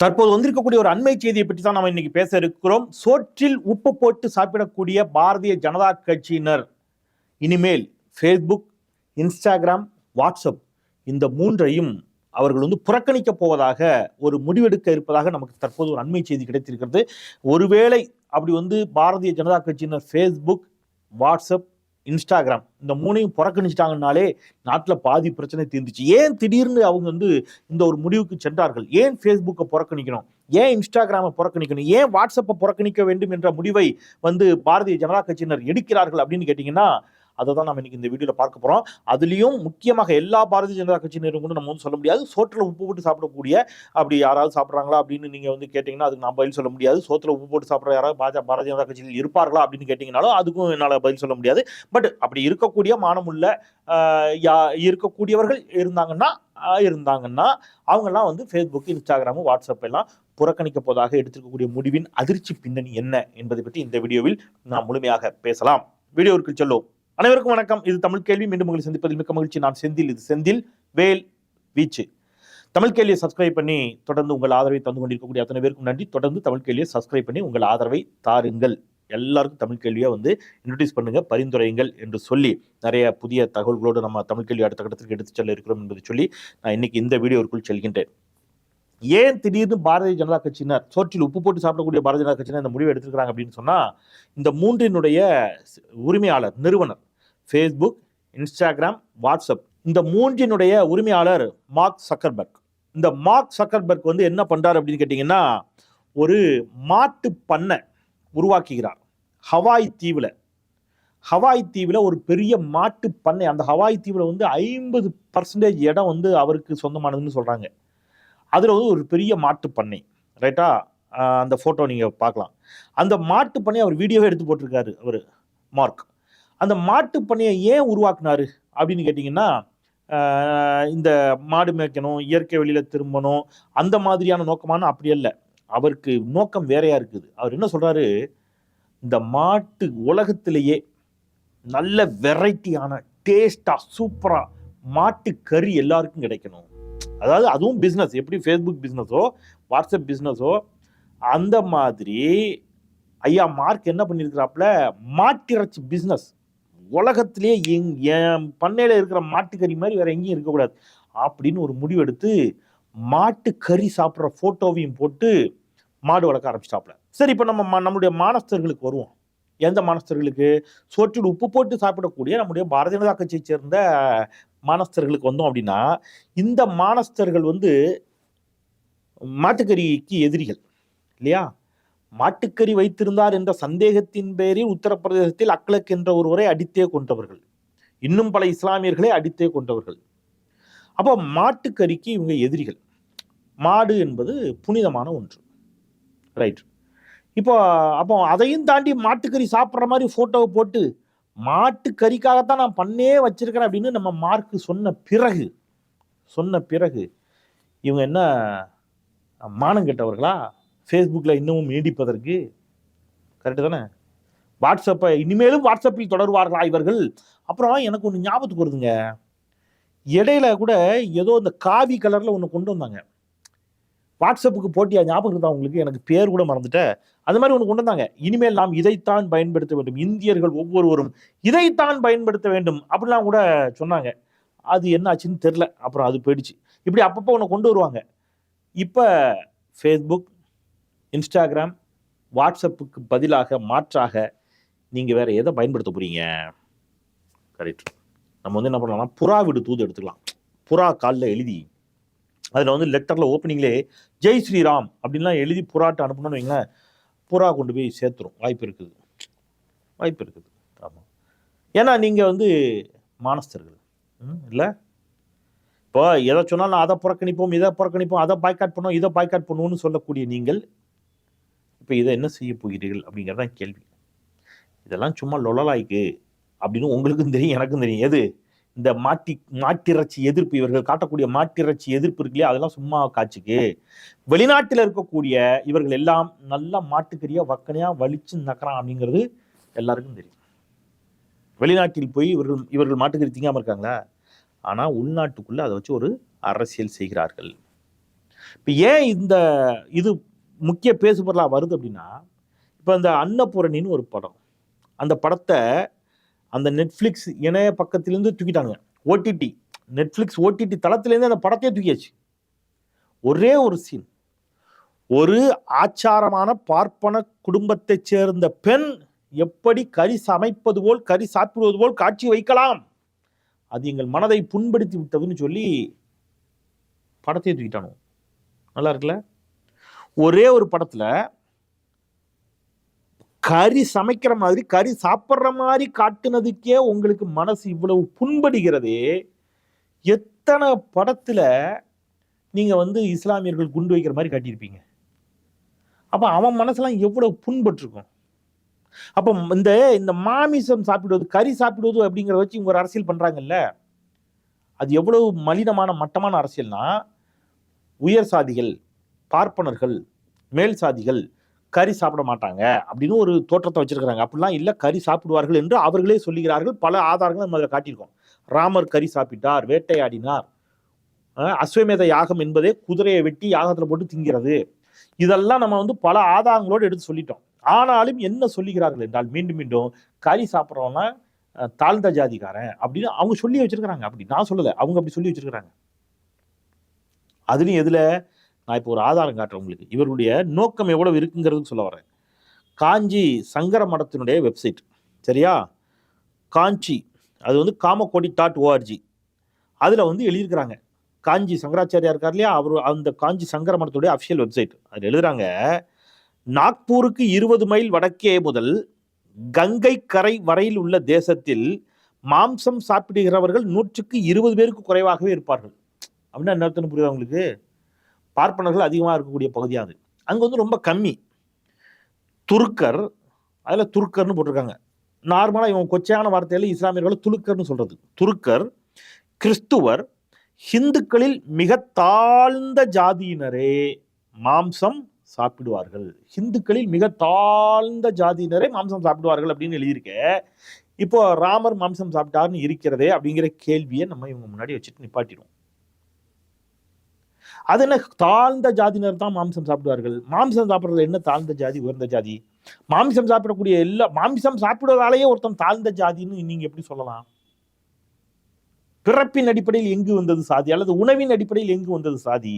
தற்போது வந்திருக்கக்கூடிய ஒரு அண்மை செய்தியை பற்றி தான் நம்ம இன்னைக்கு பேச இருக்கிறோம். சோற்றில் உப்பு போட்டு சாப்பிடக்கூடிய பாரதிய ஜனதா கட்சியினர். இனிமேல் ஃபேஸ்புக் இன்ஸ்டாகிராம் வாட்ஸ்அப் இந்த மூன்றையும் அவர்கள் வந்து புறக்கணிக்க போவதாக ஒரு முடிவெடுக்க இருப்பதாக நமக்கு தற்போது ஒரு அண்மை செய்தி கிடைத்திருக்கிறது. ஒருவேளை அப்படி வந்து பாரதிய ஜனதா கட்சியினர் ஃபேஸ்புக் வாட்ஸ்அப் இன்ஸ்டாகிராம். இந்த மூணையும் புறக்கணிச்சிட்டாங்கனாலே நாட்டில் பாதி பிரச்சனை தீர்ந்துச்சு. ஏன் திடீர்னு அவங்க வந்து இந்த ஒரு முடிவுக்கு சென்றார்கள்? ஏன் ஃபேஸ்புக்கை புறக்கணிக்கணும்? ஏன் இன்ஸ்டாகிராமை புறக்கணிக்கணும்? ஏன் வாட்ஸ்அப்பை புறக்கணிக்க வேண்டும் என்ற முடிவை வந்து பாரதிய ஜனதா கட்சியினர் எடுக்கிறார்கள் அப்படின்னு கேட்டிங்கன்னா அதை தான் நம்ம இன்னைக்கு இந்த வீடியோவில் பார்க்க போகிறோம் அதுலேயும் முக்கியமாக எல்லா பாரதிய ஜனதா கட்சியினரும் கூட நம்ம வந்து சொல்ல முடியாது. சோற்றில் உப்பு போட்டு சாப்பிடக்கூடிய அப்படி யாராவது சாப்பிட்றாங்களா அப்படின்னு நீங்கள் வந்து கேட்டிங்கன்னா அதுக்கு நான் பதில் சொல்ல முடியாது. சோற்றில் உப்பு போட்டு சாப்பிட்ற யாராவது பாஜக பாரதிய ஜனதா கட்சியில் இருப்பார்களா அப்படின்னு கேட்டிங்கனாலும் அதுக்கும் என்னால் பதில் சொல்ல முடியாது. பட் அப்படி இருக்கக்கூடிய மானமுள்ள யா இருக்கக்கூடியவர்கள் இருந்தாங்கன்னா இருந்தாங்கன்னா அவங்கெல்லாம் வந்து ஃபேஸ்புக் இன்ஸ்டாகிராமு வாட்ஸ்அப் எல்லாம் புறக்கணிக்க போதாக எடுத்திருக்கக்கூடிய முடிவின் அதிர்ச்சி பின்னணி என்ன என்பதை பற்றி இந்த வீடியோவில் நாம் முழுமையாக பேசலாம். வீடியோவிற்கு செல்லும். அனைவருக்கும் வணக்கம். இது தமிழ் கேள்வி. மீண்டும் உங்களை சந்திப்பதில் மிக்க மகிழ்ச்சி. நான் செந்தில். இது செந்தில் வேல் வீச்சு. தமிழ் கேள்வியை சப்ஸ்கிரைப் பண்ணி தொடர்ந்து உங்கள் ஆதரவை தந்து கொண்டிருக்கக்கூடிய அத்தனை பேருக்கும் நன்றி. தொடர்ந்து தமிழ் கேள்வியை சப்ஸ்கிரைப் பண்ணி உங்கள் ஆதரவை தாருங்கள். எல்லாருக்கும் தமிழ் கேள்வியை வந்து இன்ட்ரடியூஸ் பண்ணுங்க பரிந்துரையுங்கள் என்று சொல்லி நிறைய புதிய தகவல்களோடு நம்ம தமிழ் கேள்வி அடுத்த கட்டத்திற்கு எடுத்துச் செல்ல இருக்கிறோம் என்பதை சொல்லி நான் இன்னைக்கு இந்த வீடியோவிற்குள் செல்கின்றேன். ஏன் திடீர்னு பாரதிய ஜனதா கட்சியினர் சோற்றில் உப்பு போட்டு சாப்பிடக்கூடிய பாரதிய ஜனதா கட்சியினர் இந்த முடிவை எடுத்திருக்கிறாங்க அப்படின்னு சொன்னால் இந்த மூன்றினுடைய உரிமையாளர் நிறுவனர் ஃபேஸ்புக் இன்ஸ்டாகிராம் வாட்ஸ்அப் இந்த மூன்றினுடைய உரிமையாளர் மார்க் சக்கர்பர்க். இந்த மார்க் சக்கர்பர்க் வந்து என்ன பண்ணுறார் அப்படின்னு கேட்டிங்கன்னா ஒரு மாட்டு பண்ணை உருவாக்குகிறார். ஹவாய் தீவில். ஹவாய் தீவில் ஒரு பெரிய மாட்டு பண்ணை. அந்த ஹவாய் தீவில் வந்து ஐம்பது பர்சன்டேஜ் இடம் வந்து அவருக்கு சொந்தமானதுன்னு சொல்கிறாங்க அதில் வந்து ஒரு பெரிய மாட்டு பண்ணை ரைட்டா அந்த ஃபோட்டோ நீங்கள் பார்க்கலாம். அந்த மாட்டு பண்ணை அவர் வீடியோவே எடுத்து போட்டிருக்காரு அவர் மார்க். அந்த மாட்டு பண்ணையை ஏன் உருவாக்குனாரு அப்படின்னு கேட்டிங்கன்னா இந்த மாடு மேய்க்கணும் இயற்கை வெளியில் திரும்பணும் அந்த மாதிரியான நோக்கமான அப்படி அல்ல. அவருக்கு நோக்கம் வேறையாக இருக்குது. அவர் என்ன சொல்கிறாரு இந்த மாட்டு உலகத்திலேயே நல்ல வெரைட்டியான டேஸ்டாக சூப்பராக மாட்டு கறி எல்லாருக்கும் கிடைக்கணும். அதாவது அதுவும் பிஸ்னஸ் எப்படி ஃபேஸ்புக் பிஸ்னஸோ வாட்ஸ்அப் பிஸ்னஸோ அந்த மாதிரி ஐயா மார்க் என்ன பண்ணியிருக்கிறாப்புல? மாட்டிறைச்சி பிஸ்னஸ் உலகத்திலேயே எங் என் பண்ணையில் இருக்கிற மாட்டுக்கறி மாதிரி வேற எங்கேயும் இருக்கக்கூடாது. அப்படின்னு ஒரு முடிவெடுத்து மாட்டுக்கறி சாப்பிட்ற ஃபோட்டோவையும் போட்டு மாடு வளர்க்க ஆரம்பிச்சிட்டாப்புல. சரி இப்போ நம்ம நம்மளுடைய நம்முடைய மானஸ்தர்களுக்கு வருவோம். எந்த மானஸ்தர்களுக்கு? சோற்றில் உப்பு போட்டு சாப்பிடக்கூடிய நம்முடைய பாரதிய ஜனதா கட்சியை சேர்ந்த மானஸ்தர்களுக்கு வந்தோம் அப்படின்னா இந்த மானஸ்தர்கள் வந்து மாட்டுக்கறிக்கு எதிரிகள் இல்லையா? மாட்டுக்கறி வைத்திருந்தார் என்ற சந்தேகத்தின் பேரில் உத்தரப்பிரதேசத்தில் அக்லக் என்ற ஒருவரை அடித்தே கொண்டவர்கள் இன்னும் பல இஸ்லாமியர்களை அடித்தே கொண்டவர்கள். அப்போ மாட்டுக்கறிக்கு இவங்க எதிரிகள். மாடு என்பது புனிதமான ஒன்று. ரைட் இப்போ அப்போ அதையும் தாண்டி மாட்டுக்கறி சாப்பிட்ற மாதிரி ஃபோட்டோவை போட்டு மாட்டுக்கறிக்காகத்தான் நான் பண்ணே வச்சிருக்கிறேன் அப்படின்னு நம்ம மார்க்கு சொன்ன பிறகு சொன்ன பிறகு இவங்க என்ன மானம் கெட்டவர்களா? ஃபேஸ்புக்கில் இன்னமும் நீடிப்பதற்கு? கரெக்டு தானே? வாட்ஸ்அப்பை இனிமேலும் வாட்ஸ்அப்பில் தொடருவார்களா இவர்கள்? அப்புறம் எனக்கு ஒன்று ஞாபகத்துக்கு வருதுங்க. இடையில கூட ஏதோ இந்த காவி கலரில் ஒன்று கொண்டு வந்தாங்க. வாட்ஸ்அப்புக்கு போட்டியா ஞாபகம் இருந்தா உங்களுக்கு? எனக்கு பேர் கூட மறந்துட்டேன் அது மாதிரி ஒன்று கொண்டு வந்தாங்க. இனிமேல் நாம் இதைத்தான் பயன்படுத்த வேண்டும். இந்தியர்கள் ஒவ்வொருவரும் இதைத்தான் பயன்படுத்த வேண்டும் அப்படிலாம் கூட சொன்னாங்க. அது என்ன ஆச்சுன்னு தெரில அப்புறம் அது போயிடுச்சு. இப்படி அப்பப்போ ஒன்று கொண்டு வருவாங்க. இப்போ ஃபேஸ்புக் இன்ஸ்டாகிராம் வாட்ஸ்அப்புக்கு பதிலாக மாற்றாக நீங்கள் வேறு எதை பயன்படுத்த போகிறீங்க கரெக்ட் நம்ம வந்து என்ன பண்ணலாம்னா புறா வீடு தூது எடுத்துக்கலாம். புறா காலில் எழுதி அதில் வந்து லெட்டரில் ஓப்பனிங்லே ஜெய் ஸ்ரீராம் அப்படின்லாம் எழுதி புறாட்ட அனுப்பணும்னு வைங்களேன் புறா கொண்டு போய் சேர்த்துரும். வாய்ப்பு இருக்குது. வாய்ப்பு இருக்குது. ஆமாம் ஏன்னா நீங்கள் வந்து மானஸ்தர்கள். இல்லை? இப்போ எதை சொன்னாலும் அதை புறக்கணிப்போம் இதை புறக்கணிப்போம் அதை பாய்காட் பண்ணோம் இதை பாய்காட் பண்ணுவோம்னு சொல்லக்கூடிய நீங்கள் இப்போ இதை என்ன செய்ய போகிறீர்கள் அப்படிங்கிறது தான் கேள்வி. இதெல்லாம் சும்மா லொலலாய்க்கு அப்படின்னு உங்களுக்கும் தெரியும் எனக்கும் தெரியும். எது? இந்த மாட்டி மாட்டிறச்சி எதிர்ப்பு இவர்கள் காட்டக்கூடிய மாட்டிறச்சி எதிர்ப்பு இருக்கு இல்லையா அதெல்லாம் சும்மா காட்சிக்கு. வெளிநாட்டில் இருக்கக்கூடிய இவர்கள் எல்லாம் நல்லா மாட்டுக்கறியா வக்கனையா வலிச்சு நக்கறான் அப்படிங்கிறது எல்லாருக்கும் தெரியும். வெளிநாட்டில் போய் இவர்கள் இவர்கள் மாட்டுக்கறி திங்காமல் இருக்காங்களா? ஆனால் உள்நாட்டுக்குள்ளே அதை வச்சு ஒரு அரசியல் செய்கிறார்கள். இப்போ ஏன் இந்த இது முக்கிய பேசுபொருளாக வருது அப்படின்னா இப்போ இந்த அன்னபூரணின்னு ஒரு படம். அந்த படத்தை அந்த நெட்ஃப்ளிக்ஸ் இணைய பக்கத்திலேருந்து தூக்கிட்டாங்க ஓடிடி நெட்ஃப்ளிக்ஸ் ஓடிடி தளத்துலேருந்து அந்த படத்தையே தூக்கியாச்சு. ஒரே ஒரு சீன் ஒரு ஆச்சாரமான பார்ப்பன குடும்பத்தைச் சேர்ந்த பெண் எப்படி கறி சமைப்பது போல் கறி சாப்பிடுவது போல் காட்சி வைக்கலாம். அது எங்கள் மனதை புண்படுத்தி விட்டதுன்னு சொல்லி படத்தை தூக்கிட்டானோ நல்லா இருக்குல்ல? ஒரே ஒரு படத்தில் கறி சமைக்கிற மாதிரி கறி சாப்பிட்ற மாதிரி காட்டுனதுக்கே உங்களுக்கு மனசு இவ்வளவு புண்படுகிறதே. எத்தனை படத்தில் நீங்கள் வந்து இஸ்லாமியர்கள் குண்டு வைக்கிற மாதிரி காட்டியிருப்பீங்க? அப்போ அவன் மனசெல்லாம் எவ்வளவு புண்பட்டிருக்கும்? அப்போ இந்த இந்த மாமிசம் சாப்பிடுவது கறி சாப்பிடுவது அப்படிங்கிறத வச்சு இவங்க ஒரு அரசியல் பண்ணுறாங்கல்ல அது எவ்வளவு மலினமான மட்டமான அரசியல்னா உயர் சாதிகள் பார்ப்பனர்கள் மேல் சாதிகள் கறி சாப்பிட மாட்டாங்க அப்படின்னு ஒரு தோற்றத்தை வச்சிருக்கிறாங்க. அப்படிலாம் இல்லை கறி சாப்பிடுவார்கள் என்று அவர்களே சொல்லுகிறார்கள். பல ஆதாரங்கள் நம்ம அதில் காட்டியிருக்கோம். ராமர் கறி சாப்பிட்டார் வேட்டையாடினார். அஸ்வமேத யாகம் என்பதே குதிரையை வெட்டி யாகத்தில் போட்டு திங்கிறது. இதெல்லாம் நம்ம வந்து பல ஆதாரங்களோடு எடுத்து சொல்லிட்டோம். ஆனாலும் என்ன சொல்லுகிறார்கள் என்றால் மீண்டும் மீண்டும் கறி சாப்பிட்றவனா தாழ்ந்த ஜாதிக்காரன் அப்படின்னு அவங்க சொல்லி வச்சிருக்கிறாங்க. அப்படி நான் சொல்லலை. அவங்க அப்படி சொல்லி வச்சிருக்கிறாங்க. அதுலேயும் எதில் நான் இப்போ ஒரு ஆதாரம் காட்டுறேன் உங்களுக்கு. இவருடைய நோக்கம் எவ்வளவு இருக்குங்கிறது சொல்ல வரேன் காஞ்சி சங்கர மடத்தினுடைய வெப்சைட் சரியா? காஞ்சி. அது வந்து காமக்கோடி டாட் ஓஆர்ஜி அதில் வந்து எழுதியிருக்கிறாங்க. காஞ்சி சங்கராச்சாரியா இருக்கார் இல்லையா? அவர் அந்த காஞ்சி சங்கர மடத்துடைய அஃபிஷியல் வெப்சைட் அதில் எழுதுறாங்க நாக்பூருக்கு இருபது மைல் வடக்கே முதல் கங்கை கரை வரையில் உள்ள தேசத்தில் மாம்சம் சாப்பிடுகிறவர்கள் நூற்றுக்கு இருபது பேருக்கு குறைவாகவே இருப்பார்கள். அப்படின்னா என்ன புரியுது புரியுதா உங்களுக்கு? பார்ப்பனர்கள் அதிகமாக இருக்கக்கூடிய பகுதியாக அது. அங்கே வந்து ரொம்ப கம்மி. துருக்கர் அதில் துருக்கர்னு போட்டிருக்காங்க. நார்மலாக இவங்க கொச்சையான வார்த்தையில் இஸ்லாமியர்களை துலுக்கர்னு சொல்கிறது துருக்கர் கிறிஸ்துவர் ஹிந்துக்களில் மிக தாழ்ந்த ஜாதியினரே மாம்சம் சாப்பிடுவார்கள். ஹிந்துக்களில் மிக தாழ்ந்த ஜாதியினரே மாம்சம் சாப்பிடுவார்கள் அப்படின்னு எழுதியிருக்க. இப்போ ராமர் மாம்சம் சாப்பிட்டாருன்னு இருக்கிறதே அப்படிங்கிற கேள்வியை நம்ம இவங்க முன்னாடி வச்சுட்டு நிப்பாட்டிடுவோம். அது என்ன தாழ்ந்த ஜாதியினர் தான் மாம்சம் சாப்பிடுவார்கள். மாம்சம் சாப்பிட்றது என்ன தாழ்ந்த ஜாதி உயர்ந்த ஜாதி? மாமிசம் சாப்பிடக்கூடிய எல்லா மாமிசம் சாப்பிடுவதாலேயே ஒருத்தன் தாழ்ந்த ஜாதின்னு நீங்க எப்படி சொல்லலாம்? பிறப்பின் அடிப்படையில் எங்கு வந்தது சாதி? அல்லது உணவின் அடிப்படையில் எங்கு வந்தது சாதி?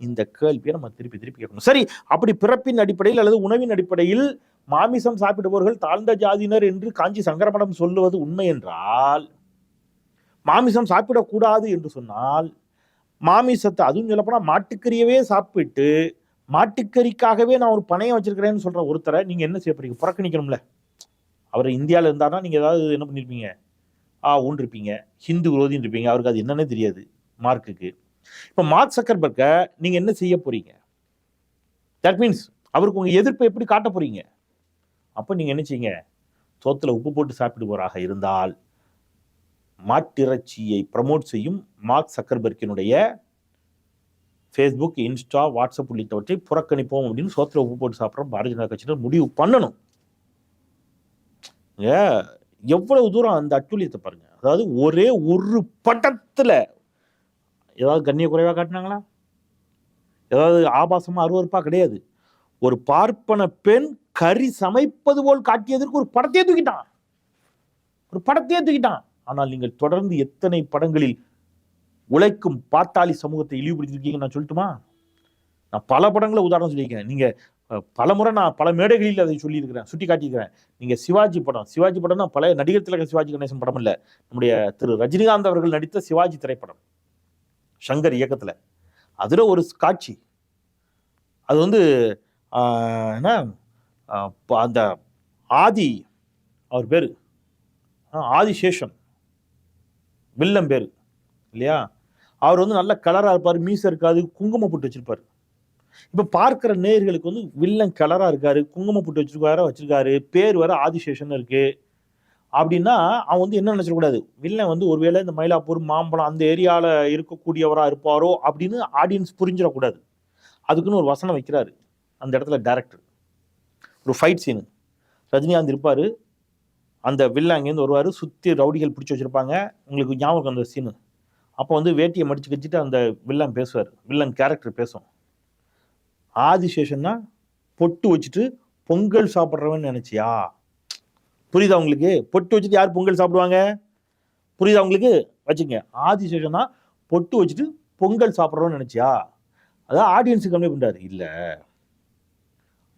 இந்த கேள்வியை நம்ம திருப்பி திருப்பி கேட்கணும். சரி அப்படி பிறப்பின் அடிப்படையில் அல்லது உணவின் அடிப்படையில் மாமிசம் சாப்பிடுபவர்கள் தாழ்ந்த ஜாதியினர் என்று காஞ்சி சங்கரமடம் சொல்லுவது உண்மை என்றால் மாமிசம் சாப்பிடக்கூடாது என்று சொன்னால் மாமிசத்தை அதுவும் சொல்லப்போனால் மாட்டுக்கறியவே சாப்பிட்டு மாட்டுக்கறிக்காகவே நான் ஒரு பணையம் வச்சிருக்கிறேன்னு சொல்கிற ஒருத்தரை நீங்கள் என்ன செய்ய போறீங்க? புறக்கணிக்கணும்ல. அவர் இந்தியாவில் இருந்தாருன்னா நீங்கள் ஏதாவது என்ன பண்ணியிருப்பீங்க ஆ ஊன்றிருப்பீங்க. ஹிந்து விரோதின்னு இருப்பீங்க. அவருக்கு அது என்னன்னே தெரியாது மார்க்குக்கு இப்போ மார்க் சக்கர்பர்க்கை நீங்கள் என்ன செய்ய போகிறீங்க தட் மீன்ஸ் அவருக்கு உங்கள் எதிர்ப்பை எப்படி காட்ட போகிறீங்க அப்போ நீங்கள் என்ன செய்யுங்க? சோத்தில் உப்பு போட்டு சாப்பிடுவோராக இருந்தால் மாட்டிறைச்சியை ப்ரமோட் செய்யும் மார்க் சக்கர்பர்க்கினுடைய ஃபேஸ்புக் இன்ஸ்டா வாட்ஸ்அப் உள்ளிட்டவற்றை புறக்கணிப்போம் அப்படின்னு சோத்துல உப்பு போட்டு சாப்பிட்றோம். பாரதிய ஜனதா கட்சியினர் முடிவு பண்ணணும். ஏ, எவ்வளவு தூரம் அந்த அட்டுழியத்தை பாருங்க. அதாவது ஒரே ஒரு படத்தில் ஏதாவது கண்ணிய குறைவாக காட்டினாங்களா? ஏதாவது ஆபாசமாக அருவருப்பா கிடையாது. ஒரு பார்ப்பன பெண் கறி சமைப்பது போல் காட்டியதற்கு ஒரு படத்தையே தூக்கிட்டான். ஒரு படத்தையே தூக்கிட்டான். ஆனால் நீங்கள் தொடர்ந்து எத்தனை படங்களில் உழைக்கும் பாத்தாளி சமூகத்தை இழிவுபடுத்திருக்கீங்க நான் சொல்லட்டுமா? நான் பல படங்களை உதாரணம் சொல்லியிருக்கேன். நீங்கள் பல முறை நான் பல மேடைகளில் அதை சொல்லியிருக்கிறேன் சுட்டி காட்டியிருக்கிறேன் நீங்கள் சிவாஜி படம் சிவாஜி படம்னா பழைய நடிகர் திலக சிவாஜி கணேசன் படம் இல்லை. நம்முடைய திரு ரஜினிகாந்த் அவர்கள் நடித்த சிவாஜி திரைப்படம் சங்கர் இயக்கத்தில். அதுல ஒரு காட்சி. அது வந்து என்ன? ப- அந்த ஆதி அவர் பேர் ஆதிசேஷன். வில்லம் பேர் இல்லையா? அவர் வந்து நல்ல கலராக இருப்பார் மீசை இருக்காது குங்குமம் போட்டு வச்சிருப்பாரு. இப்போ பார்க்குற நேயர்களுக்கு வந்து வில்லன் கலராக இருக்காரு குங்குமம் போட்டு வச்சிருக்காரு வச்சிருக்காரு பேர் வர ஆதிசேஷன் இருக்கு. அப்படின்னா அவன் வந்து என்ன நினச்சிடக்கூடாது வில்லன் வந்து ஒருவேளை இந்த மயிலாப்பூர் மாம்பழம் அந்த ஏரியாவில் இருக்கக்கூடியவராக இருப்பாரோ அப்படின்னு ஆடியன்ஸ் புரிஞ்சிடக்கூடாது அதுக்குன்னு ஒரு வசனம் வைக்கிறாரு அந்த இடத்துல டேரக்டர் ஒரு ஃபைட் சீனு ரஜினிகாந்த் இருப்பார் அந்த வில்லாங்கேருந்து வருவார் சுற்றி ரவுடிகள் பிடிச்சி வச்சுருப்பாங்க. உங்களுக்கு ஞாபகம் அந்த சீனு அப்போ வந்து வேட்டியை மடித்து கழிச்சிட்டு அந்த வில்லன் பேசுவார். வில்லன் கேரக்டர் பேசும். ஆதிசேஷன்னா பொட்டு வச்சுட்டு பொங்கல் சாப்பிட்றவன் நினச்சியா? புரியுதா உங்களுக்கு? பொட்டு வச்சுட்டு யார் பொங்கல் சாப்பிடுவாங்க? புரியுதா உங்களுக்கு? வச்சுங்க ஆதிசேஷன்னா பொட்டு வச்சுட்டு பொங்கல் சாப்பிட்றவன் நினச்சியா? அதான் ஆடியன்ஸுக்கு கம்மி பண்ணுறாரு இல்லை.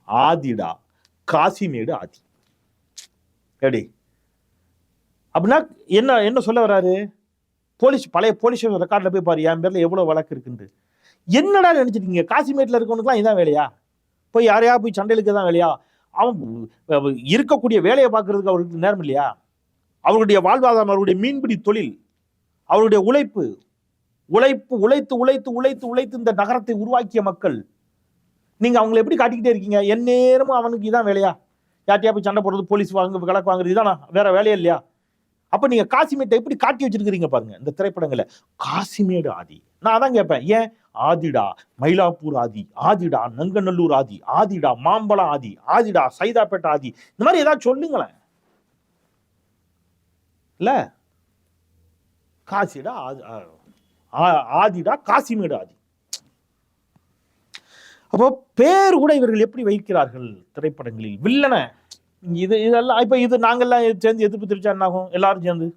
ஆதிடா. காசிமேடு ஆதி. எப்படி அப்படின்னா என்ன என்ன சொல்ல வராரு? போலீஸ் பழைய போலீஸ் ரெக்கார்டில் போய் பாரு என் பேரில் எவ்வளோ வழக்கு இருக்குன்ட்டு. என்னடா நினச்சிருக்கீங்க காசிமேட்டில் இருக்கவனுக்குலாம் இதான் வேலையா? போய் யாரையா போய் சண்டையிலுக்கு தான் வேலையா? அவன் இருக்கக்கூடிய வேலையை பார்க்கறதுக்கு அவருக்கு நேரம் இல்லையா? அவருடைய வாழ்வாதாரம் அவருடைய மீன்பிடி தொழில் அவருடைய உழைப்பு உழைப்பு உழைத்து உழைத்து உழைத்து உழைத்து இந்த நகரத்தை உருவாக்கிய மக்கள் நீங்கள் அவங்களை எப்படி காட்டிக்கிட்டே இருக்கீங்க? எந்நேரமும் அவனுக்கு இதான் வேலையா? யார்ட்டையா போய் சண்டை போடுறது? போலீஸ் வாங்க கலக்கு வாங்குறது இதானா? வேற வேலையே இல்லையா? அப்போ நீங்கள் காசிமேட்டை எப்படி காட்டி வச்சிருக்கிறீங்க பாருங்க இந்த திரைப்படங்களை. காசிமேடு ஆதி. நான் அதான் கேட்பேன் ஏன்? ஆதிடா மயிலாப்பூர் ஆதி ஆதிடா நங்கநல்லூர் ஆதி ஆதிடா மாம்பழம் ஆதி ஆதிடா சைதாப்பேட்டை ஆதி. இந்த மாதிரி ஏதாவது சொல்லுங்களேன். இல்லை? காசிடா ஆ- ஆதிடா காசிமேடு ஆதி. அப்போ பேர் கூட இவர்கள் எப்படி வைக்கிறார்கள் திரைப்படங்களில்? வில்லனை. இது இதெல்லாம் இப்போ இது நாங்கெல்லாம் சேர்ந்து எதிர்ப்பு தெரிவிச்சா என்ன ஆகும் எல்லாரும் சேர்ந்து.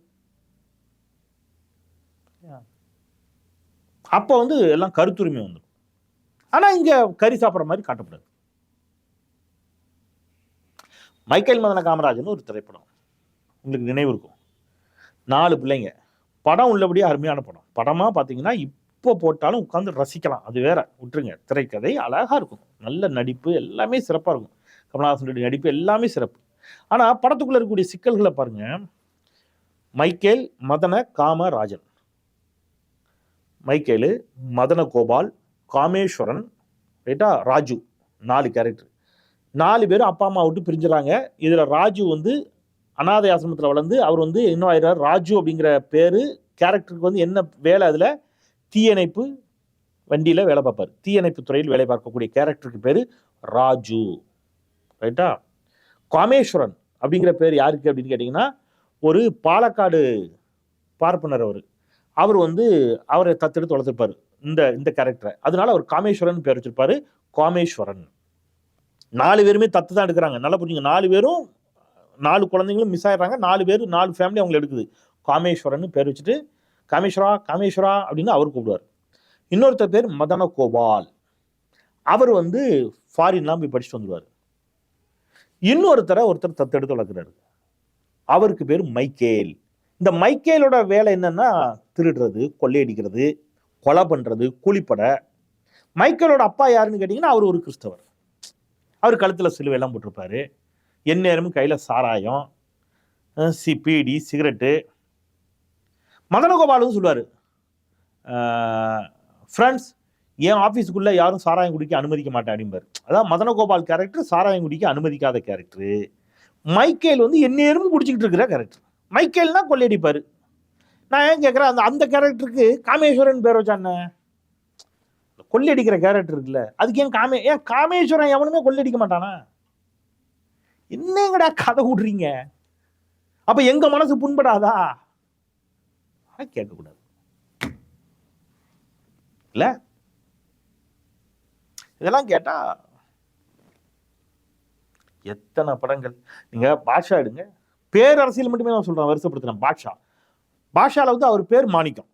அப்போ வந்து எல்லாம் கருத்துரிமை வந்துடும். ஆனால் இங்கே கறி சாப்பிட்ற மாதிரி காட்டப்படாது. மைக்கேல் மதன காமராஜன் ஒரு திரைப்படம். உங்களுக்கு நினைவு இருக்கும். நாலு பிள்ளைங்க. படம் உள்ளபடியே அருமையான படம். படமாக பார்த்தீங்கன்னா இப்போ போட்டாலும் உட்காந்து ரசிக்கலாம். அது வேற. விட்டுருங்க. திரைக்கதை அழகாக இருக்கும். நல்ல நடிப்பு எல்லாமே சிறப்பாக இருக்கும். கமலஹாசனுடைய நடிப்பு எல்லாமே சிறப்பு. ஆனால் படத்துக்குள்ளே இருக்கக்கூடிய சிக்கல்களை பாருங்க. மைக்கேல் மதன காமராஜன் மைக்கேலு மதன கோபால் காமேஸ்வரன் ரைட்டா? ராஜு நாலு கேரக்டர் நாலு பேரும் அப்பா அம்மா விட்டு பிரிஞ்சுறாங்க. இதில் ராஜு வந்து அனாதை ஆசிரமத்தில் வளர்ந்து அவர் வந்து என்ன ஆயிடுறார்? ராஜு அப்படிங்கிற பேர் கேரக்டருக்கு வந்து என்ன வேலை அதில்? தீயணைப்பு வண்டியில் வேலை பார்ப்பார். தீயணைப்பு துறையில் வேலை பார்க்கக்கூடிய கேரக்டருக்கு பேர் ராஜு. ரைட்டா? காமேஸ்வரன் அப்படிங்கிற பேர் யாருக்கு அப்படின்னு கேட்டிங்கன்னா ஒரு பாலக்காடு பார்ப்பனர் அவர். அவர் வந்து அவரை தத்தெடுத்து வளர்த்துருப்பார் இந்த இந்த கேரக்டரை அதனால அவர் காமேஸ்வரன் பேர் வச்சிருப்பாரு காமேஸ்வரன். நாலு பேருமே தத்து தான் எடுக்கிறாங்க. நல்லா புரிஞ்சுங்க. நாலு பேரும் நாலு குழந்தைங்களும் மிஸ் ஆயிடுறாங்க. நாலு பேர் நாலு ஃபேமிலி அவங்களை எடுக்குது. காமேஸ்வரன் பேர் வச்சுட்டு காமேஸ்வரா காமேஸ்வரா அப்படின்னு அவர் கூப்பிடுவார். இன்னொருத்தர் பேர் மதன கோபால் அவர் வந்து ஃபாரின்லாம் போய் படிச்சுட்டு வந்துடுவார் இன்னொருத்தரை ஒருத்தர் தத்தெடுத்து வளர்க்குறாரு. அவருக்கு பேர் மைக்கேல். இந்த மைக்கேலோட வேலை என்னன்னா திருடுறது கொள்ளையடிக்கிறது கொலை பண்ணுறது கூலிப்பட. மைக்கேலோட அப்பா யாருன்னு கேட்டிங்கன்னா அவர் ஒரு கிறிஸ்தவர். அவர் கழுத்தில் சிலுவையெல்லாம் போட்டிருப்பாரு. எந்நேரமும் கையில் சாராயம் சி பீடி சிகரெட்டு. மதனகோபாலும் சொல்லுவார். ஃப்ரெண்ட்ஸ் என் ஆஃபீஸுக்குள்ளே யாரும் சாராயம் குடிக்க அனுமதிக்க மாட்டேன் அப்படிம்பார். அதான் மதனகோபால் கேரக்டர் சாராயம் குடிக்க அனுமதிக்காத கேரக்டரு மைக்கேல் வந்து எந்நேரமும் குடிச்சிக்கிட்டு இருக்கிற கேரக்டர் மைக்கேல்னா கொள்ளையடிப்பார். நான் ஏன் கேட்குறேன் அந்த அந்த கேரக்டருக்கு காமேஸ்வரன் பேர் வச்சானே கொள்ளையடிக்கிற கேரக்டர் இருக்குல்ல. அதுக்கு ஏன் காமே ஏன் காமேஸ்வரன் எவனுமே கொள்ளையடிக்க மாட்டானா? என்னங்கடா கதை விடுறீங்க? அப்போ எங்கள் மனசு புண்படாதா? கேட்கக்கூடாது. இல்லை? இதெல்லாம் கேட்டா எத்தனை படங்கள்? நீங்க பாஷா எடுங்க. பேரரசியல் மட்டுமே நான் சொல்றேன் வருஷப்படுத்துறேன் பாஷா பாஷாவில் வந்து அவர் பேர் மாணிக்கம்.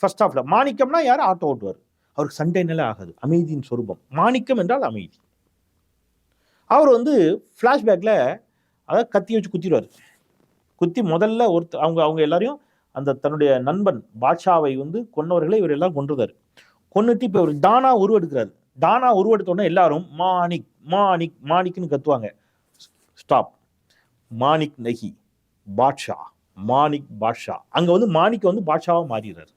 ஃபர்ஸ்ட் ஆஃப்ல மாணிக்கம்னா யார்? ஆட்டோ ஓட்டுவார். அவருக்கு சண்டைனாலே ஆகாது. அமைதியின் சொரூபம். மாணிக்கம் என்றால் அமைதி. அவர் வந்து ஃப்ளாஷ்பேக்கில் அதாவது கத்தி வச்சு குத்திடுவார். குத்தி முதல்ல ஒருத்த அவங்க அவங்க எல்லாரையும் அந்த தன்னுடைய நண்பன் பாட்ஷாவை வந்து கொன்னவர்களை இவர் எல்லாம் கொன்றுதார். கொன்னுட்டு இப்போ இவர் டானா உருவெடுக்கிறார். டானா உருவெடுத்த உடனே எல்லாரும் மாணிக் மாணிக் மாணிக்னு கத்துவாங்க. ஸ்டாப் மாணிக் நகி பாட்ஷா மாணிக் பாட்ஷா. அங்க வந்து மாணிக் வந்து பாட்ஷாவா மாறிடுறாரு.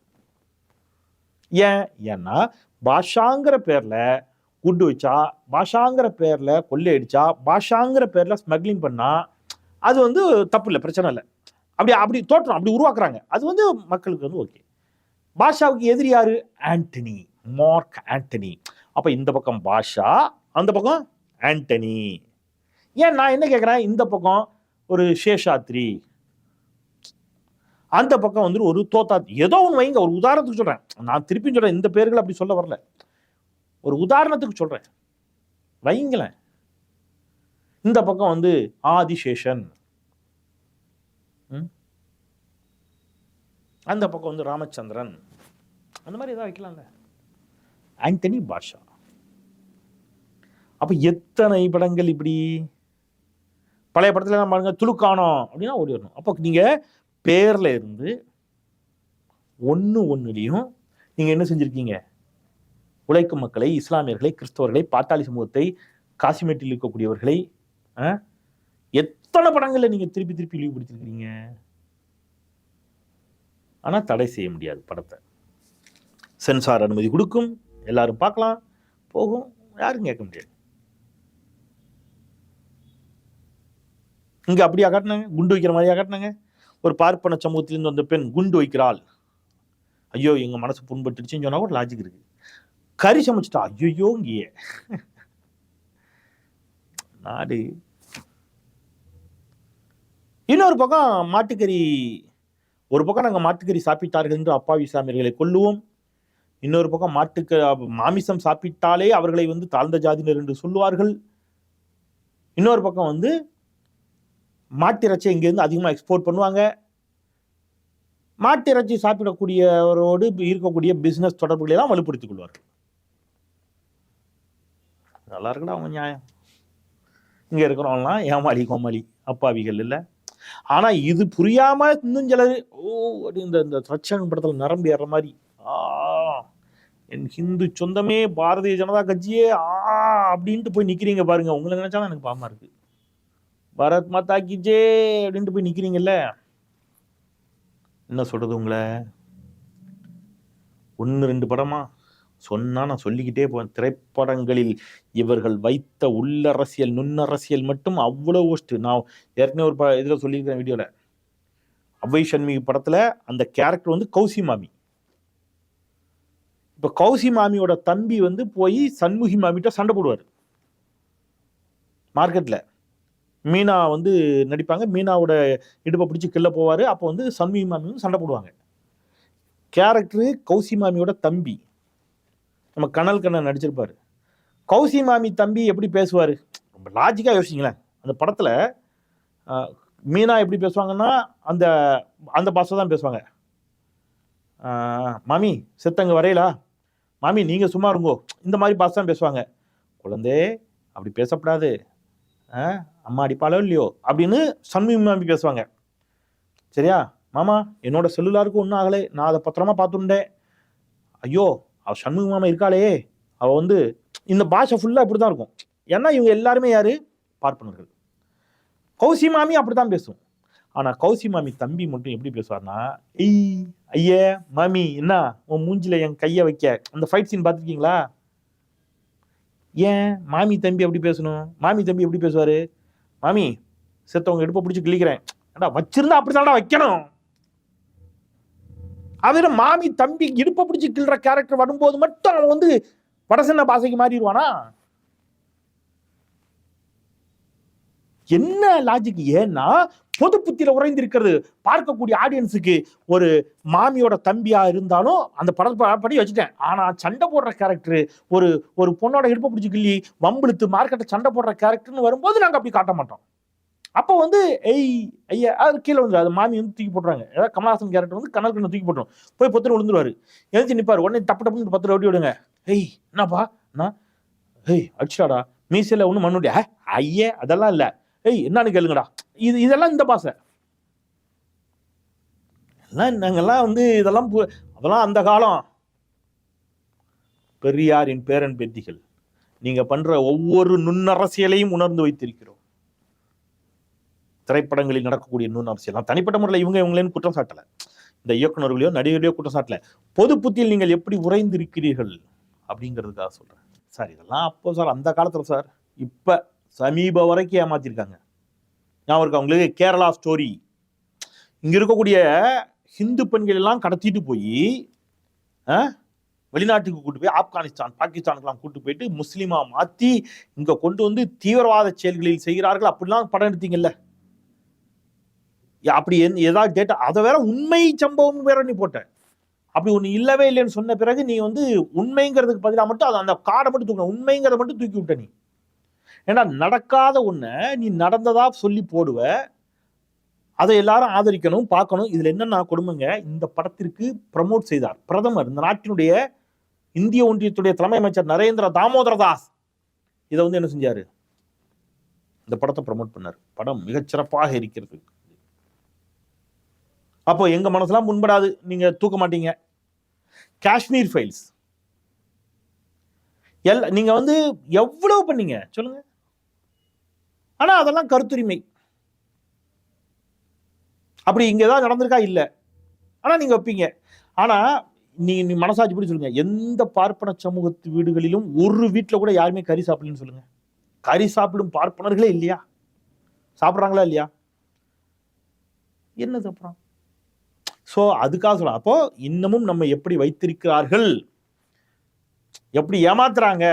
ஏன்? ஏன்னா பாஷாங்கிற பேர்ல குண்டு வச்சா பாஷாங்கிற பேர்ல கொள்ளையடிச்சா பாஷாங்கிற பேர்ல ஸ்மக்லிங் பண்ணா அது வந்து தப்பு இல்லை பிரச்சனை இல்லை. அப்படி அப்படி தோற்றம் அப்படி உருவாக்குறாங்க. அது வந்து மக்களுக்கு வந்து ஓகே பாஷாவுக்கு எதிரி யாரு? Antony Mark Antony. அப்போ இந்த பக்கம் பாஷா அந்த பக்கம் ஆண்டனி. ஏன் நான் என்ன கேட்குறேன் இந்த பக்கம் ஒரு சேஷாத்ரி. அந்த பக்கம் வந்து ஒரு தோத்தா ஏதோ ஒன்று வைங்க ஒரு உதாரணத்துக்கு சொல்கிறேன் நான் திருப்பி சொல்கிறேன் இந்த பேர்கள் அப்படி சொல்ல வரல. ஒரு உதாரணத்துக்கு சொல்கிறேன் வைங்களேன். இந்த பக்கம் வந்து ஆதிசேஷன். ம்? அந்த பக்கம் வந்து ராமச்சந்திரன். அந்த மாதிரி ஏதாவது வைக்கலாம்ல? ஆண்டனி பாஷா. அப்போ எத்தனை படங்கள் இப்படி? பழைய படத்தில் நம்ம பாருங்க துளுக்கானோ அப்படின்னா ஓடி வரணும். அப்போ நீங்கள் பேரில் இருந்து ஒன்று ஒன்றுலையும் நீங்கள் என்ன செஞ்சுருக்கீங்க? உழைக்கும் மக்களை இஸ்லாமியர்களை கிறிஸ்தவர்களை பாட்டாளி சமூகத்தை காசிமேட்டில் இருக்கக்கூடியவர்களை ஆ? எத்தனை படங்களில் நீங்கள் திருப்பி திருப்பி இழிவுபடுத்திருக்கிறீங்க ஆனால் தடை செய்ய முடியாது படத்தை. சென்சார் அனுமதி கொடுக்கும் எல்லாரும் பார்க்கலாம். போகும். யாரும் கேட்க முடியாது. இங்கே அப்படியா காட்டினாங்க? குண்டு வைக்கிற மாதிரியா காட்டினாங்க? ஒரு பார்ப்பன சமூகத்திலிருந்து வந்த பெண் குண்டு வைக்கிறாள். ஐயோ எங்கள் மனசு புண்பட்டுருச்சுன்னு சொன்னால் கூட லாஜிக் இருக்குது கறி சமைச்சிட்டா? ஐயோ இங்கேயே. நாடு. இன்னொரு பக்கம் மாட்டுக்கறி. ஒரு பக்கம் நாங்கள் மாட்டுக்கறி சாப்பிட்டார்கள் என்று அப்பாவி சாமியர்களை கொல்லுவோம். இன்னொரு பக்கம் மாட்டுக்கு மாமிசம் சாப்பிட்டாலே அவர்களை வந்து தாழ்ந்த ஜாதியினர் என்று சொல்லுவார்கள். இன்னொரு பக்கம் வந்து மாட்டிறைச்சி இங்கேருந்து அதிகமாக எக்ஸ்போர்ட் பண்ணுவாங்க. மாட்டிறைச்சி சாப்பிடக்கூடியவரோடு இருக்கக்கூடிய பிஸ்னஸ் தொடர்புகளை தான் வலுப்படுத்திக் கொள்வார்கள். நல்லா இருக்குடா அவங்க நியாயம். இங்கே இருக்கிறவங்களாம் ஏமாளி கோமாளி அப்பாவிகள் இல்லை. ஆனால் இது புரியாமல் இன்னும் சிலர் ஓ அப்படி இந்த இந்த ரட்சகன் படத்தில் நரம்பு ஏற மாதிரி. ஆ என் ஹிந்து சொந்தமே பாரதிய ஜனதா கட்சியே ஆ அப்படின்ட்டு போய் நிற்கிறீங்க பாருங்க. உங்களை நினைச்சாலும் எனக்கு பாமா இருக்கு. பாரத் மாதா கி ஜே அப்படின்ட்டு போய் நிற்கிறீங்கல்ல என்ன சொல்றது உங்களை? ஒன்று ரெண்டு படமா? சொன்னா நான் சொல்லிக்கிட்டே போவேன். திரைப்படங்களில் இவர்கள் வைத்த உள்ளரசியல் நுண்ணரசியல் மட்டும் அவ்வளோ ஒஸ்ட்டு நான் ஏற்கனவே ஒரு ப இதில் சொல்லியிருக்கேன் வீடியோவில் அவ்வை சண்முகி படத்தில் அந்த கேரக்டர் வந்து கௌசி மாமி. இப்போ கௌசி மாமியோட தம்பி வந்து போய் சண்முகி மாமிகிட்ட சண்டை போடுவார். மார்க்கெட்டில் மீனா வந்து நடிப்பாங்க. மீனாவோட இடுப்பை பிடிச்சி கிள்ள போவார். அப்போ வந்து சண்முகி மாமி வந்து சண்டை போடுவாங்க. கேரக்டரு கௌசி மாமியோட தம்பி. நம்ம கனல் கண்ணன் நடிச்சிருப்பார். கௌசி மாமி தம்பி எப்படி பேசுவார்? ரொம்ப லாஜிக்காக யோசிச்சிங்களேன் அந்த படத்தில் மீனா எப்படி பேசுவாங்கன்னா அந்த அந்த பாஷை தான் பேசுவாங்க. மாமி செத்தங்க வரையலா? மாமி நீங்கள் சும்மா இருங்கோ. இந்த மாதிரி பாஷை தான் பேசுவாங்க. குழந்தை அப்படி பேசப்படாது. ஆ, அம்மா அடிப்பாளோ இல்லையோ? அப்படின்னு சண்முகி மாமி பேசுவாங்க. சரியா? மாமா என்னோட செல்லுலாருக்கும் ஒன்றும் ஆகலை. நான் அதை பத்திரமா பார்த்துருந்தேன். ஐயோ அவ சண்முக மாமா இருக்காளே. அவ வந்து இந்த பாஷை ஃபுல்லாக இப்படி தான் இருக்கும். ஏன்னா இவங்க எல்லாருமே யார்? பார்ப்பனர்கள். கௌசி மாமி அப்படி தான் பேசும். ஆனால் கௌசி மாமி தம்பி மட்டும் எப்படி பேசுவார்னா ஐய் ஐயே மாமி என்ன? உன் மூஞ்சில என் கையை வைக்க. அந்த ஃபைட் சீன் பார்த்துருக்கீங்களா? ஏன்? மாமி தம்பி எப்படி பேசணும்? மாமி தம்பி எப்படி பேசுவார்? மாமி செத்தவங்க இடுப்பை பிடிச்சி கிழிக்கிறேன் ஏடா வச்சிருந்தா அப்படித்தான்டா வைக்கணும். அதுல மாமி தம்பி இடுப்பை பிடிச்சி கிள்ற கேரக்டர் வரும்போது மட்டும் அவன் வந்து வடசென்ன பாசைக்கு மாறிடுவானா? என்ன லாஜிக் ஏன்னா பொது புத்தியில உறைந்திருக்கிறது. பார்க்கக்கூடிய ஆடியன்ஸுக்கு ஒரு மாமியோட தம்பியா இருந்தாலும் அந்த படத்தை படி வச்சுட்டேன். ஆனா சண்டை போடுற கேரக்டர் ஒரு ஒரு பொண்ணோட இடுப்பை பிடிச்சி கிள்ளி வம்பிழுத்து மார்க்கெட்டை சண்டை போடுற கேரக்டர்னு வரும்போது நாங்கள் அப்படி காட்ட மாட்டோம். அப்போ வந்து எய் ஐயா அது கீழே வந்து அது மாமி வந்து தூக்கி போட்டுறாங்க. ஏதாவது கமலஹாசன் கேரக்டர் வந்து கண்ணல் கண்ணை தூக்கி போட்டுரும். போய் பத்திரம் விழுந்துருவாரு. எழுந்து நிற்பார் உடனே டப்பு டப்புன்னு பத்திரம் ஓட்டி விடுங்க. ஏய் என்னப்பா? நான் ஏய் அடிச்சாடா மீசையில் ஒன்றும் மண்ணுடைய ஐயே அதெல்லாம் இல்லை. ஏய் என்னன்னு கேளுங்கடா. இது இதெல்லாம் இந்த பாசை. எல்லாம் நாங்கெல்லாம் வந்து இதெல்லாம் அதெல்லாம் அந்த காலம். பெரியாரின் பேரன் பேத்திகள் நீங்கள் பண்ணுற ஒவ்வொரு நுண்ணரசியலையும் உணர்ந்து வைத்திருக்கிறோம். திரைப்படங்களில் நடக்கக்கூடிய நுண்ணரசியல். நான் தனிப்பட்ட முறையில் இவங்க இவங்களேன்னு குற்றம் சாட்டலை. இந்த இயக்குனர்களையோ நடிகர்களையோ குற்றம் சாட்டலை. பொது புத்தியில் நீங்கள் எப்படி உறைந்திருக்கிறீர்கள் அப்படிங்கிறதுக்காக சொல்கிறேன் சார் இதெல்லாம் அப்போ சார் அந்த காலத்தில் சார். இப்போ சமீப வரைக்கும் ஏமாத்திருக்காங்க. ஞாபகம் இருக்கா அவங்களுக்கு கேரளா ஸ்டோரி இங்கே இருக்கக்கூடிய ஹிந்து பெண்கள் எல்லாம் கடத்திட்டு போய் வெளிநாட்டுக்கு கூட்டு போய் ஆப்கானிஸ்தான் பாகிஸ்தானுக்கெல்லாம் கூட்டு போயிட்டு முஸ்லீமா மாத்தி இங்க கொண்டு வந்து தீவிரவாத செயல்களில் செய்கிறார்கள். அப்படிலாம் படம் எடுத்தீங்கல்ல? அப்படி என்- ஏதாவது டேட்டா அதை வேற உண்மை சம்பவம் வேற நீ போட்ட. அப்படி ஒன்று இல்லவே இல்லைன்னு சொன்ன பிறகு நீ வந்து உண்மைங்கிறதுக்கு பதிலாக மட்டும் அதை அந்த கார்டை மட்டும் தூக்கணும் உண்மைங்கிறத மட்டும் தூக்கி விட்ட நீ. ஏன்னா நடக்காத ஒன்று நீ நடந்ததா சொல்லி போடுவ. அதை எல்லாரும் ஆதரிக்கணும் பார்க்கணும். இதில் என்னென்ன கொடுமைங்க? இந்த படத்திற்கு ப்ரமோட் செய்தார். பிரதமர் இந்த நாட்டினுடைய இந்திய ஒன்றியத்துடைய தலைமை அமைச்சர் நரேந்திர தாமோதர தாஸ். இதை வந்து என்ன செஞ்சார்? இந்த படத்தை ப்ரமோட் பண்ணார். படம் மிகச்சிறப்பாக இருக்கிறது. அப்போ எங்கள் மனசுலாம் முன்படாது நீங்கள் தூக்க மாட்டீங்க. காஷ்மீர் ஃபைல்ஸ் எல் நீங்கள் வந்து எவ்வளவு பண்ணீங்க? சொல்லுங்கள் ஆனால் அதெல்லாம் கருத்துரிமை. அப்படி இங்கே தான் நடந்திருக்கா? இல்லை. ஆனால் நீங்கள் வைப்பீங்க. ஆனால் நீ நீ மனசாட்சி படி சொல்லுங்கள் எந்த பார்ப்பன சமூகத்து வீடுகளிலும் ஒரு வீட்டில் கூட யாருமே கறி சாப்பிடலன்னு சொல்லுங்கள் கறி சாப்பிடும் பார்ப்பனர்களே இல்லையா? சாப்பிட்றாங்களா இல்லையா? என்னது அப்புறம்? ஸோ அதுக்காக சொல்ல அப்போ இன்னமும் நம்ம எப்படி வைத்திருக்கிறார்கள்? எப்படி ஏமாத்துறாங்க?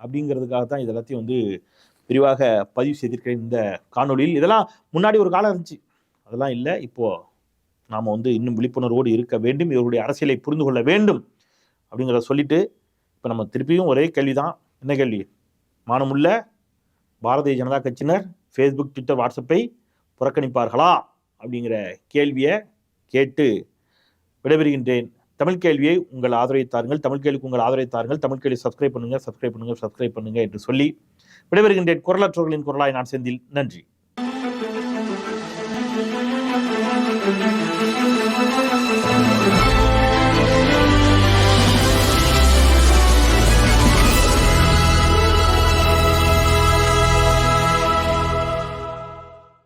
அப்படிங்கிறதுக்காக தான் இது எல்லாத்தையும் வந்து விரிவாக பதிவு செய்திருக்கிறேன் இந்த காணொலியில் இதெல்லாம் முன்னாடி ஒரு காலம் இருந்துச்சு. அதெல்லாம் இல்லை. இப்போ நாம் வந்து இன்னும் விழிப்புணர்வோடு இருக்க வேண்டும். இவருடைய அரசியலை புரிந்து கொள்ள வேண்டும் அப்படிங்கிறத சொல்லிட்டு இப்போ நம்ம திருப்பியும் ஒரே கேள்வி தான் என்ன கேள்வி? மானமுள்ள பாரதிய ஜனதா கட்சியினர் ஃபேஸ்புக் ட்விட்டர் வாட்ஸ்அப்பை புறக்கணிப்பார்களா அப்படிங்கிற கேள்வியை கேட்டு விடைபெறுகின்றேன். தமிழ் கேள்வியை உங்கள் ஆதரவை தாருங்கள். தமிழ் கேள்விக்கு உங்கள் ஆதரவை தாருங்கள். தமிழ் கேள்வி சப்ஸ்கிரைப் பண்ணுங்கள் சப்ஸ்கிரைப் பண்ணுங்கள் சப்ஸ்கிரைப் பண்ணுங்கள் என்று சொல்லி விடைபெறுகின்றேன் குரலற்றோர்களின் குரலாய் நான் செந்தில். நன்றி.